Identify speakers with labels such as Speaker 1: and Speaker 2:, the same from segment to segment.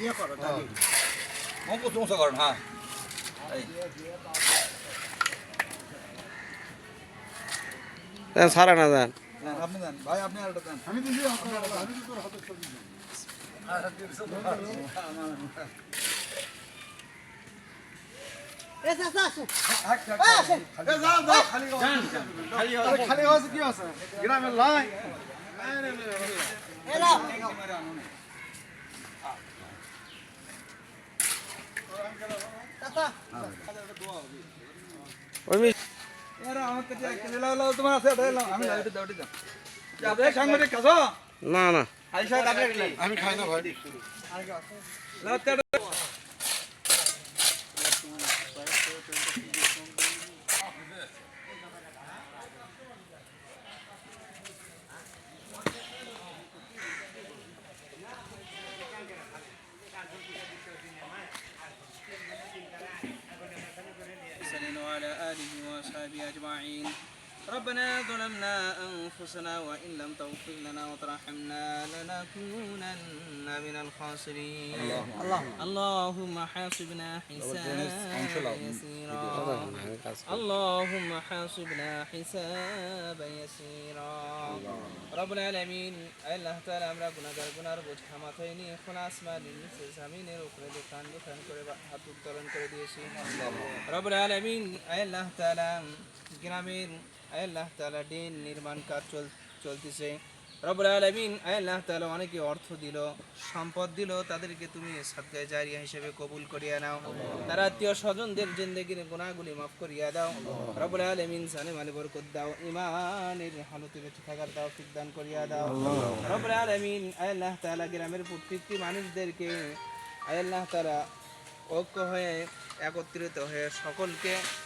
Speaker 1: ইয়ে করো
Speaker 2: মঙ্গল সমস্যা করেন হ্যাঁ।
Speaker 3: সারা না দেন।
Speaker 2: দেন, আপনি দেন ভাই আপনি
Speaker 3: না না।
Speaker 1: আমি খাই না ভাই।
Speaker 4: وعلى آله وأصحابه أجمعين ربنا ظلمنا أنفسنا وإن لم تغفر لنا وترحمنا لنكونن من الخاسرين اللهم حاسبنا حسابا يسيرا اللهم حاسبنا حسابا يسيرا রবুল আলমিন, আল্লাহ তালা আমরা গুণাগার গুনার বোঝা মাথায় নিয়ে এখন আসমান নিচে জামিনের উপরে দোকান দোকান করে হাত উত্তোলন করে দিয়েছি। রবুল আলমিন, আল্লাহ তালা গ্রামের, আল্লাহ তালা ডিন নির্মাণ কাজ চল চলতেছে। রব্বুল আলামিন আল্লাহ তাআলা অনেকে অর্থ দিল, সম্পদ দিল, তাদেরকে তুমি সাদগায়ে জারিয়া হিসেবে কবুল করিয়া নাও। তার আত্মীয় স্বজনদের জিন্দগির গুনাহগুলি মাফ করিয়া দাও। রব্বুল আলামিন জানে মালে বরকত দাও ইমানের হালতে বেঁচে থাকার তৌফিক দান করিয়া দাও। রব্বুল আলামিন আল্লাহ তাআলা গ্রামের প্রত্যেকটি মানুষদেরকে আল্লাহ তাআলা ঐক্য হয়ে একত্রিত হয়ে সকলকে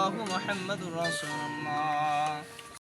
Speaker 4: الله محمد رسول الله.